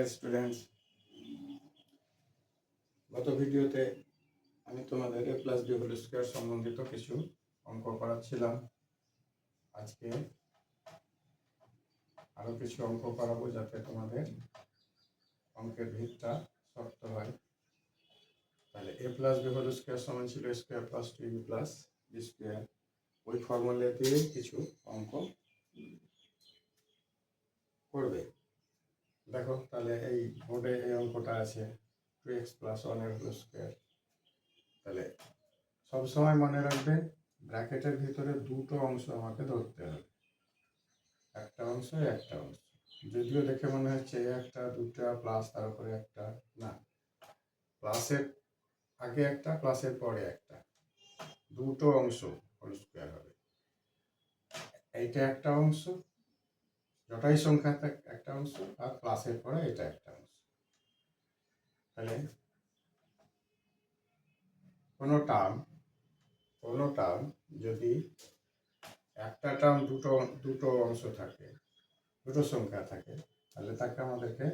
Dear students গত ভিডিওতে আমি তোমাদের A plus B whole square সম্বন্ধিত কিছু অঙ্ক করাচ্ছিলাম। আজকে আরও কিছু অঙ্ক করাবো যাতে তোমাদের অঙ্কের ভিতটা শক্ত হয়। তাহলে A plus B whole square সমান ছিল square plus two B plus B square ওই ফর্মুলা দিয়ে কিছু অঙ্ক করবে। দেখো, তাহলে এই বোর্ডে এই অঙ্কটা আছে টু এক্স প্লাস ওয়ানের হোল স্কোয়ার তাহলে সবসময় মনে রাখবে, ব্র্যাকেটের ভিতরে দুটো অংশ আমাকে ধরতে হবে। একটা অংশ একটা অংশ। যদিও দেখে মনে হচ্ছে একটা, দুটা প্লাস তার উপরে একটা, না। প্লাসের আগে একটা প্লাসের পরে একটা। দুটো অংশ হোল স্কোয়ার হবে। এইটা একটা অংশ জটাই সংখ্যা একটা অংশ, আর প্লাসের পরে এটা একটা অংশ। তাহলে কোনো টার্ম কোনো টার্ম যদি একটা টার্ম দুটো দুটো অংশ থাকে, দুটো সংখ্যা থাকে, তাহলে তাকে আমাদেরকে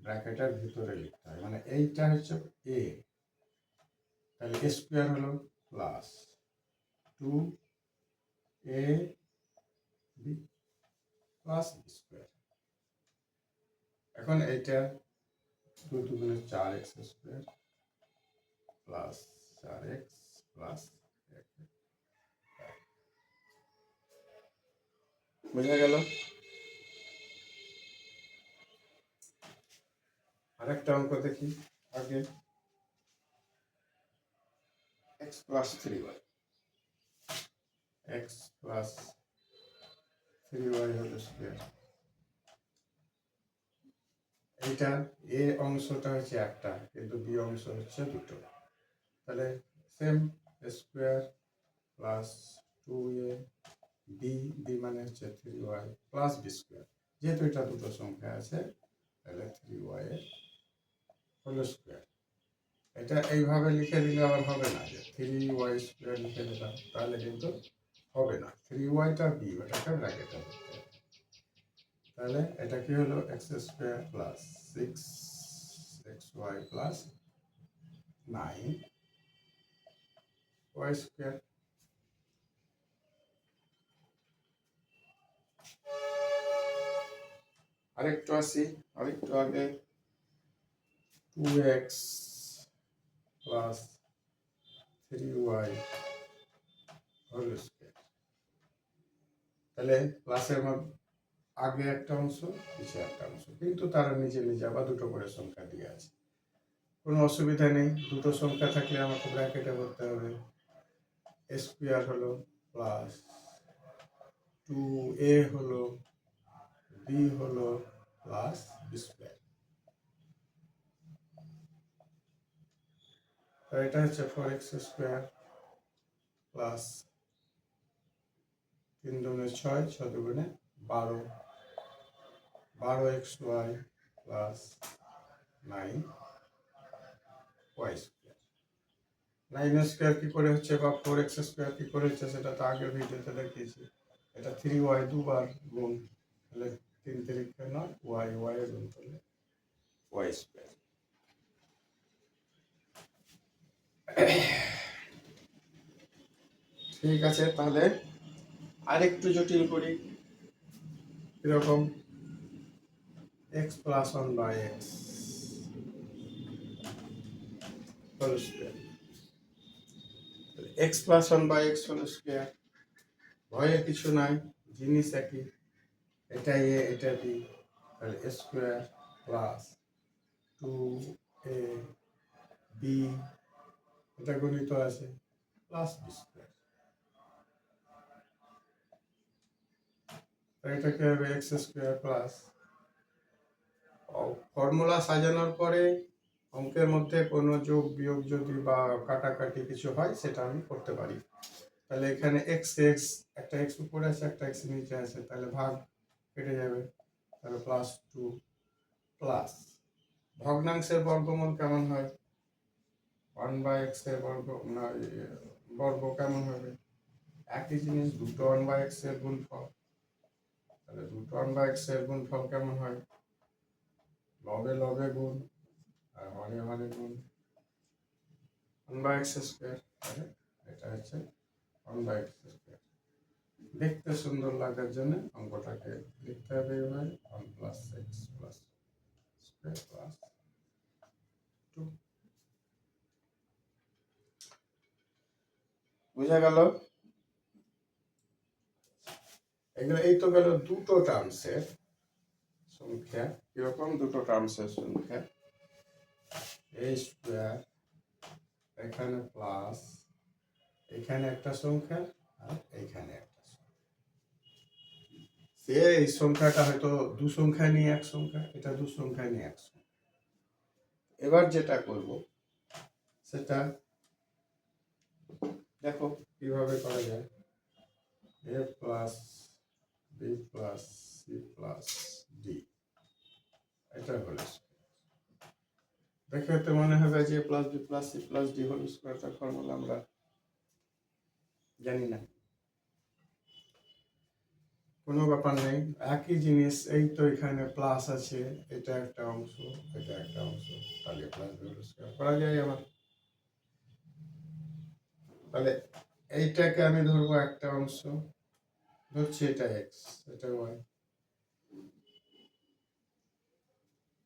ব্র্যাকেটের ভিতরে লিখতে হয়। মানে এইটা হচ্ছে এ তাহলে এ স্কোয়ার হলো plus two A B plus square এখন এইটা দু দুগুণে চার এক্স স্কোয়ার প্লাস চার এক্স প্লাস বোঝা গেল? আরেকটা অঙ্ক দেখি আগে। X plus three Y X plus three Y whole square এইটা এ অংশটা হচ্ছে একটা, কিন্তু বি অংশ হচ্ছে দুটো। তাহলে same square plus two A B B মানে হচ্ছে three Y plus B square যেহেতু এটা দুটো সংখ্যা আছে, তাহলে থ্রি ওয়াই এর হোল স্কোয়ার এটা এইভাবে লিখে দিলে আবার হবে না যে থ্রি ওয়াই স্কোয়ার লিখে দিলাম, তাহলে কিন্তু হবে না। থ্রি ওয়াইটা বি ওটাকে ব্র্যাকেটে হবে। তাহলে এটা কি হলো? X square plus six X Y plus nine Y square আরেকটু আসি, আরেকটু আগে। Two X plus three Y whole তাহলে মধ্যে আগে একটা অংশ পিছিয়ে একটা অংশ। কিন্তু তারা নিজে নিজে আবার দুটো করে সংখ্যা দিয়ে আছে। কোনো অসুবিধা নেই, দুটো সংখ্যা থাকলে আমাকে ব্র্যাকেটে করতে হবে। স্কোয়ার হলো প্লাস টু এ হলো বি হলো প্লাস স্কোয়ার এটা হচ্ছে ফোর এক্স স্কোয়ার প্লাস তিন দুগুণে ছয় ছ দুগুণে বারো। বারো X Y plus nine Y square. Nine square কী করে হচ্ছে বা ফোর এক্স স্কোয়ার কী করে হচ্ছে সেটা তো আগের ভিডিওতে দেখিয়েছি। এটা থ্রি ওয়াই দুবার গুণ তাহলে তিন তিরিখে নয় ওয়াই ওয়াই গুণ করলে ওয়াই স্কোয়ার। ঠিক আছে, তাহলে আরেকটু জটিল করি। এরকম X plus one by X whole square X plus one by X whole square ভয়ের কিছু নাই, জিনিস একই। এটা এ এটা বি তাহলে square plus two A B এটা গণিত আছে প্লাস বি স্কোয়ার এটাকে হবে? এক্স স্কোয়ার প্লাস ফর্মুলা সাজানোর পরে অঙ্কের মধ্যে কোনো যোগ, বিয়োগ যদি বা কাটাকাটি কিছু হয়, সেটা আমি করতে পারি। তাহলে এখানে এক্স এক্স একটা এক্স উপরে আছে, একটা এক্স নিচে আছে। তাহলে ভাগ কেটে যাবে। তাহলে প্লাস টু প্লাস ভগ্নাংশের বর্গমূল কেমন হয়? ওয়ান বাই এক্সের বর্গ, না বর্গ কেমন হবে? একই জিনিস, দুটো ওয়ান বাই এক্সের গুণফল। তাহলে দুটো ওয়ান বাই এক্সের গুণফল কেমন হয়? লবে লবে গুণ, আর হরে হরে গুণ। ওয়ান বাই এক্স স্কোয়ার এটা হচ্ছে ওয়ান বাই এক্স স্কোয়ার দেখতে সুন্দর লাগার জন্য অঙ্কটাকে লিখতে হবে এভাবে one plus X plus square plus two বোঝা গেল? এগুলো এই তো গেল দুটো টার্মসের সংখ্যা। কীরকম দুটো টার্মসের সংখ্যা? এ স্কোয়ার এখানে প্লাস এখানে একটা সংখ্যা আর এইখানে একটা সে এই সংখ্যাটা হয়তো দু সংখ্যা নিয়ে এক সংখ্যা, এটা দু সংখ্যা নিয়ে এক সংখ্যা। এবার যেটা করব, সেটা দেখো কীভাবে করা যায়। A plus B plus C plus D এটা হলো দেখে তো মনে হবে যে plus B plus C plus D whole স্কোয়ারটার formula আমরা জানি না। কোনো ব্যাপার নেই। একই জিনিস, এই তো এখানে প্লাস আছে, এটা একটা অংশ, এটা একটা অংশ। তাহলে প্লাস বি হোল স্কোয়ার করা যায় আবার। তাহলে এইটাকে আমি ধরবো একটা অংশ। ধরছি এটা এক্স এটা ওয়াই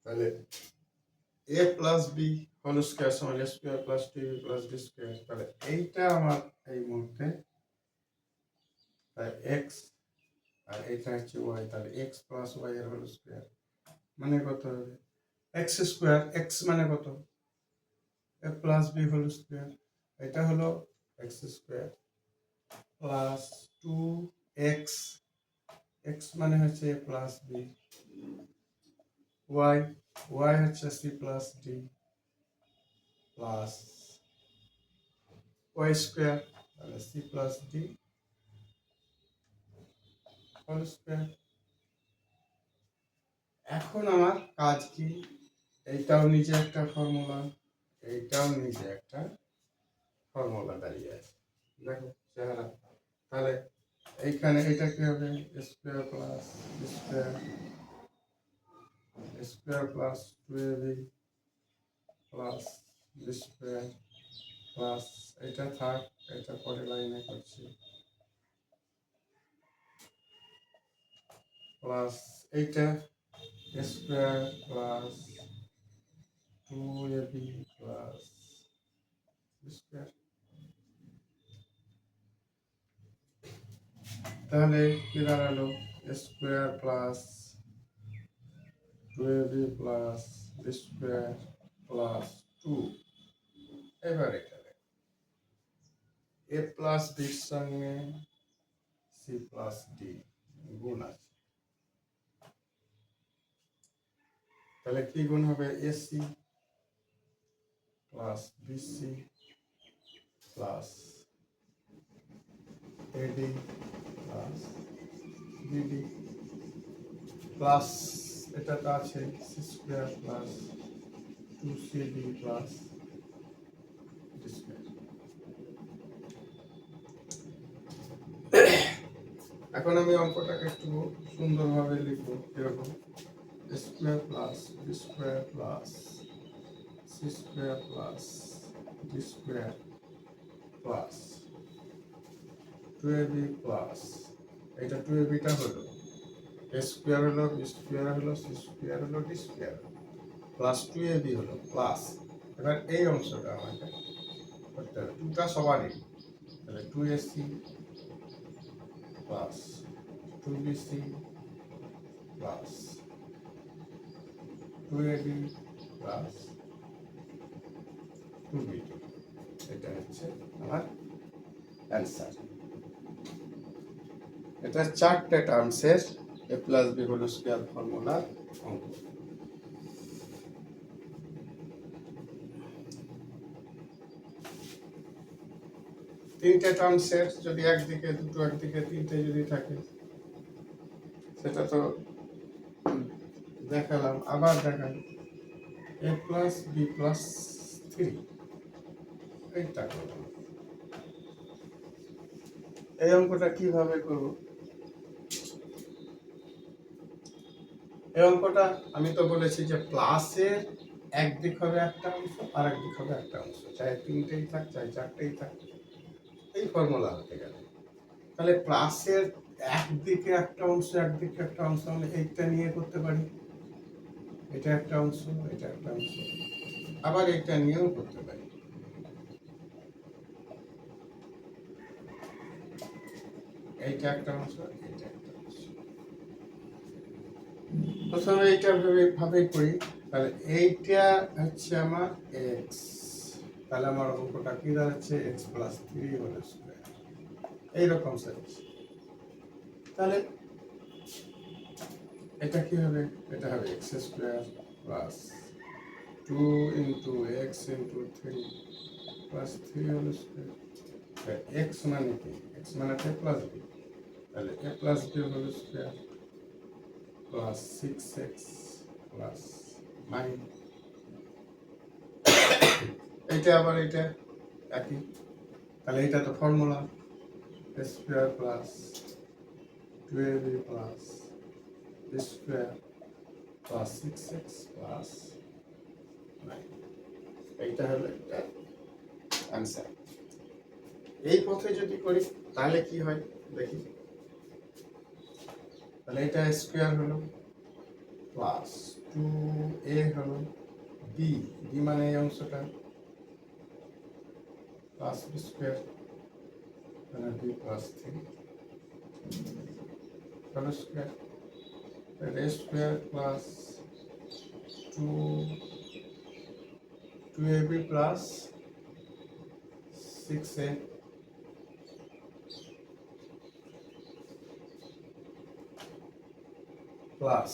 তাহলে A plus B whole square সমান A square plus two B plus B square তাহলে এইটা আমার এই মুহূর্তে। তাই এক্স আর এটা হচ্ছে ওয়াই তাহলে এক্স প্লাস ওয়াই এর হোল স্কোয়ার মানে কত হবে? এক্স স্কোয়ার এক্স মানে কত? A plus B whole square এটা হলো X square plus two X X মানে হচ্ছে A plus B Y Y হচ্ছে C plus D plus Y square তাহলে সি প্লাস ডি এখন আমার কাজ কি? এইটাও নিজে একটা ফর্মুলা এইটাও নিজে একটা ফর্মুলা দাঁড়িয়ে আছে। দেখো চেহারা। তাহলে এইখানে এটা কি হবে? Square plus square square plus two plus square plus এটা থাক, এটা পরে লাইনে করছি। প্লাস এইটা square plus two A B plus square তাহলে কি দাঁড়াল square plus two A B plus square plus two এবার এখানে এ প্লাস বির সঙ্গে সি প্লাস ডি গুণ আছে তাহলে কি গুণ হবে? AC plus BC plus AD plus BD plus এটা তো আছে C square plus two C D plus এখন আমি অঙ্কটাকে একটু সুন্দরভাবে লিখব কীরকম square plus B square plus C square plus D square plus. Two A B plus এটা টু এ বিটা হলো। এ স্কোয়ার হলো বি স্কোয়ার হলো সি স্কোয়ার হলো D square plus two A B হলো প্লাস এবার এই অংশটা আমাকে করতে হবে। টুটা সবারই তাহলে two A plus two B C plus two A B plus two B এটা হচ্ছে আমার অ্যান্সার এটা চারটে টার্মসের A plus B whole square ফর্মুলার অঙ্ক তিনটে টার্মসের যদি একদিকে, দুটো একদিকে, তিনটে যদি থাকে। সেটা তো দেখালাম, আবার দেখাই। A plus B plus three এইটা। এই অঙ্কটা কীভাবে করব? এই অঙ্কটা আমি তো বলেছি যে প্লাসের একদিক হবে একটা অংশ, আর একদিক হবে একটা অংশ। চাই তিনটেই থাক চাই চারটেই থাক। এই ফর্মুলা হতে গেলে। তাহলে প্লাসের একদিকে একটা অংশ একদিকে একটা অংশ আমি এইটা নিয়ে করতে পারি। এটা একটা অংশ, এটা একটা অংশ। আবার এটা নিয়েও করতে পারি। এইটা একটা অংশ, এইটা প্রথমে এইটা ভেবে ভাবেই করি। তাহলে এইটা হচ্ছে আমার এক্স তাহলে আমার অঙ্কটা কি দাঁড়াচ্ছে? X plus three whole square এইরকম সাইজ তাহলে এটা কি হবে? এটা হবে X square plus two into X into three plus three whole square X মানে কি? এক্স মানে এ প্লাস বি তাহলে A plus B whole square plus six X plus nine এইটা আবার এটা একই। তাহলে এটা তো formula square plus twelve plus square plus six X plus nine এইটা হলো একটা অ্যান্সার এই পথে যদি করি, তাহলে কি হয়? দেখি। তাহলে এটা স্কোয়ার হলো প্লাস টু এ হলো বি বি মানে এই অংশটা প্লাস বি স্কোয়ার মানে বি প্লাস থ্রি হলো স্কোয়ার তাহলে square plus two two A B plus six A plus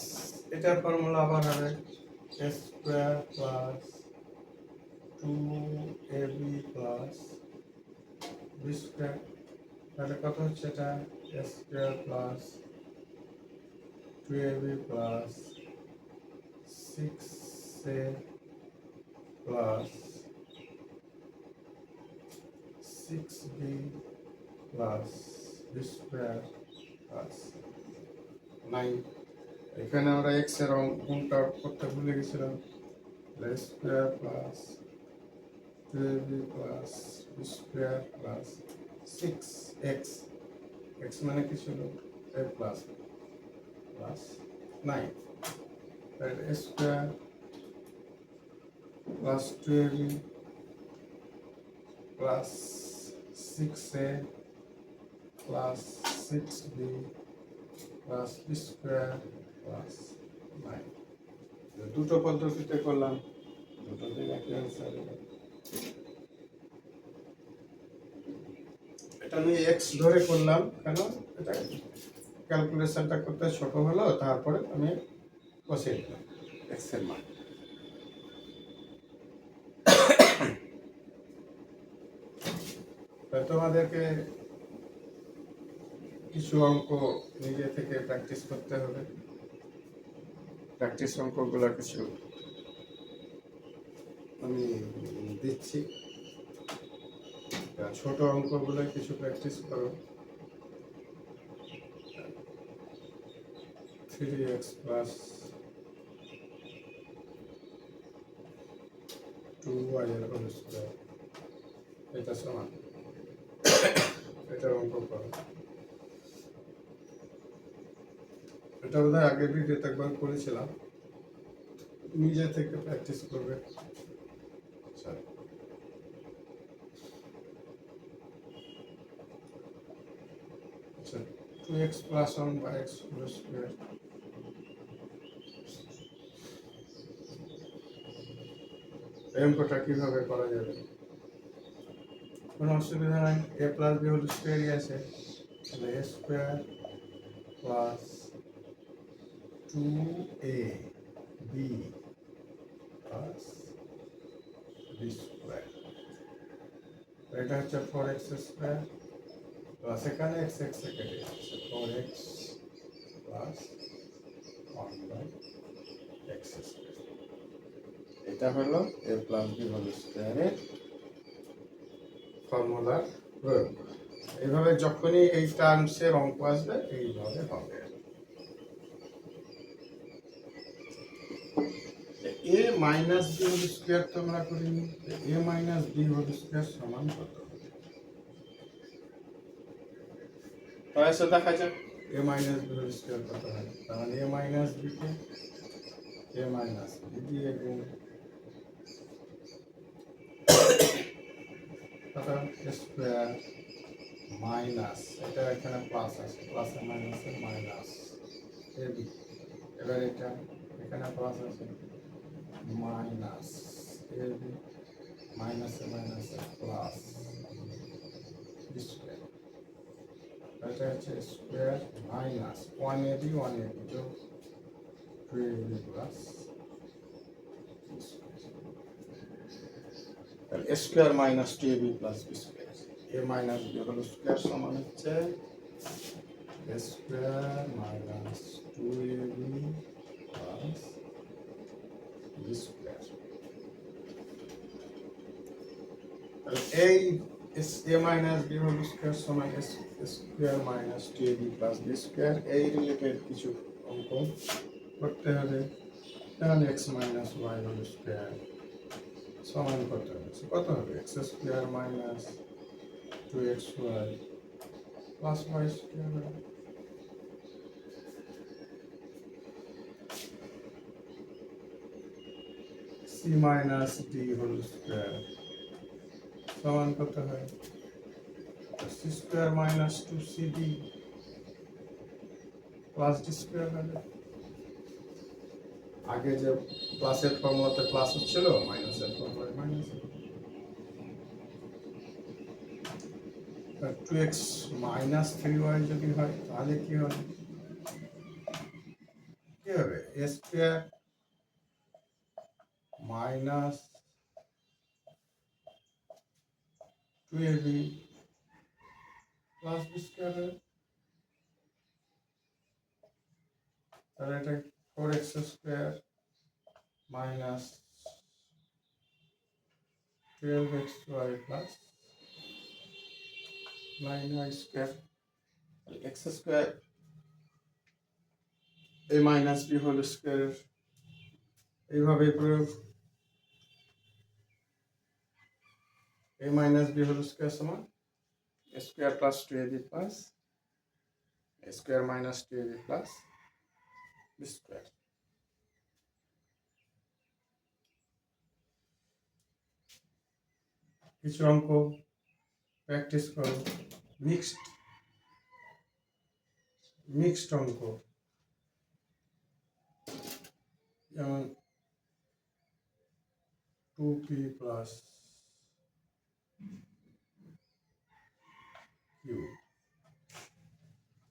এটার ফর্মুলা আবার হবে square plus two A B plus B square তাহলে কত হচ্ছে এটা? Square plus two A B plus six A plus six B plus B square plus nine এখানে আমরা এক্সের গুণটা করতে ভুলে গেছিলাম। Square plus B plus square plus six X X মানে কি ছিল? A plus plus nine square plus two B plus six A plus six B plus square plus nine দুটো পদ্ধতিতে করলাম দুটোতে একই অ্যান্সার এটা আমি এক্স ধরে করলাম কেন? এটা ক্যালকুলেশনটা করতে ছোট হলো তারপরে আমি বসিয়ে দিলাম। এক্সের মান। তোমাদেরকে কিছু অঙ্ক নিজে থেকে প্র্যাকটিস করতে হবে। প্র্যাকটিস অঙ্কগুলো কিছু আমি দিচ্ছি। ছোট অঙ্কগুলো কিছু প্র্যাকটিস করো। Three X plus two Y এর হোল স্কোয়ার এটা সমান। এটার অঙ্ক করো। এটা বোধ হয় আগের ভিডিওতে একবার করেছিলাম। নিজে থেকে প্র্যাকটিস করবে। আচ্ছা। আচ্ছা two X plus one by X whole square অঙ্কটা কীভাবে করা যাবে? কোনো অসুবিধা নাই। এ প্লাস বি হোল স্কোয়ারই আছে। তাহলে A square plus two A B plus B square এটা হচ্ছে ফোর এক্স স্কোয়ার প্লাস এখানে এক্স এক্স কেটে যাচ্ছে four X plus one by X square এটা হলো এ প্লাস বি হোল স্কোয়ারের ফর্মুলার প্রয়োগ এইভাবে যখনই এই টার্মসের অঙ্ক আসবে, এইভাবে হবে। A minus B whole square তো আমরা করিনি A minus B whole square সমান কত? তাহলে সে দেখা যাক। A minus B whole square কত হয়? মানে এ মাইনাস বিকে এ মাইনাস বি দিয়ে গুণ। কত? স্কোয়ার মাইনাস এটা এখানে প্লাস আছে প্লাসে মাইনাসে মাইনাস এ বি এবার এটা এখানে প্লাস আছে। মাইনাস এ বি মাইনাসে মাইনাসে প্লাস স্কোয়ার। এটা হচ্ছে square minus one A B one A B যোগ টু এ বি প্লাস তাহলে square minus two A B plus B square. A minus B হলো স্কোয়ার সমান হচ্ছে square minus two A B plus এই A minus B whole square সমান square minus two A B plus B square এই related কিছু অঙ্ক করতে হবে কারণ X minus Y whole square সমান কত হচ্ছে কত হবে X square minus two X Y plus Y square C minus D whole square. সমান কত হয়? C square minus two C D plus D square হবে। আগে যে প্লাসের ফর্মুলাতে প্লাস হচ্ছিল মাইনাসের ফর্মুলায় minus two X minus three Y যদি হয় তাহলে কি হবে কি হবে? A square minus two A B plus B square হবে তাহলে এটা four X square minus twelve X Y plus nine Y square X square A minus B whole square এইভাবে প্রয়োগ A minus B whole square সমান? Square plus two A B plus square minus two A B plus B কিছু অঙ্ক practice করো। Mixed mixed অঙ্ক। যেমন two P plus Q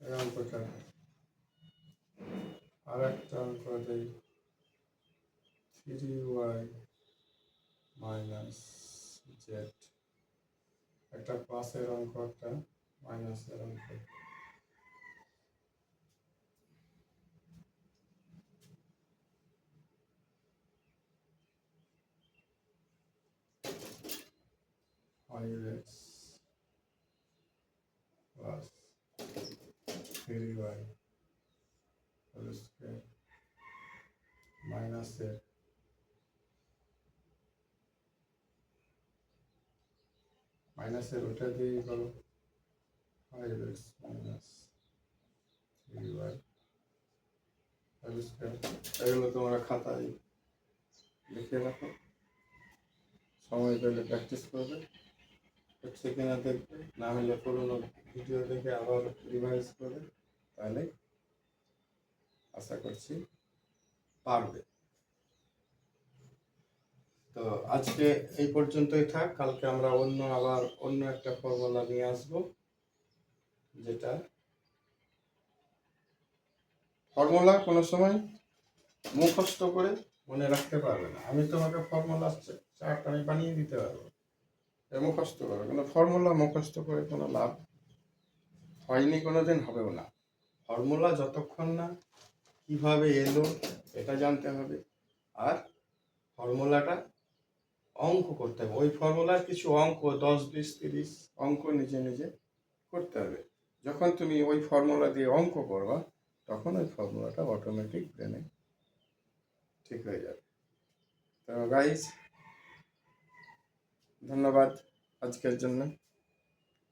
এই অঙ্কটা আর একটা অঙ্ক দেই থ্রি ওয়াই মাইনাস জেড একটা প্লাসের অঙ্ক একটা মাইনাসের অঙ্ক five X plus three Y whole square মাইনাসের মাইনাসের ওটা দিয়ে করো five X minus three Y whole square এগুলো তোমরা খাতায় লিখে রাখো সময় পেলে প্র্যাকটিস করবে হচ্ছে কিনা দেখবে না হলে পুরোনো ভিডিও দেখে আবার রিভাইজ করবে তাহলে আশা করছি পারবে। তো আজকে এই পর্যন্তই থাক, কালকে আমরা অন্য আবার অন্য একটা ফর্মুলা নিয়ে আসব, যেটা ফর্মুলা কোনো সময় মুখস্থ করে মনে রাখতে পারবে না। আমি তোমাকে ফর্মুলা চার্ট আমি বানিয়ে দিতে পারব। মুখস্থ করো কিন্তু ফর্মুলা মুখস্থ করে কোনো লাভ হয়নি কোনো দিন হবেও না। ফর্মুলা যতক্ষণ না কীভাবে এলো এটা জানতে হবে। আর ফর্মুলাটা অঙ্ক করতে হবে। ওই ফর্মুলার কিছু অঙ্ক, দশ, বিশ, তিরিশ অঙ্ক নিজে নিজে করতে হবে। যখন তুমি ওই ফর্মুলা দিয়ে অঙ্ক করবা, তখন ওই ফর্মুলাটা অটোমেটিক ব্রেনে ঠিক হয়ে যাবে। তো গাইজ ধন্যবাদ আজকের জন্য।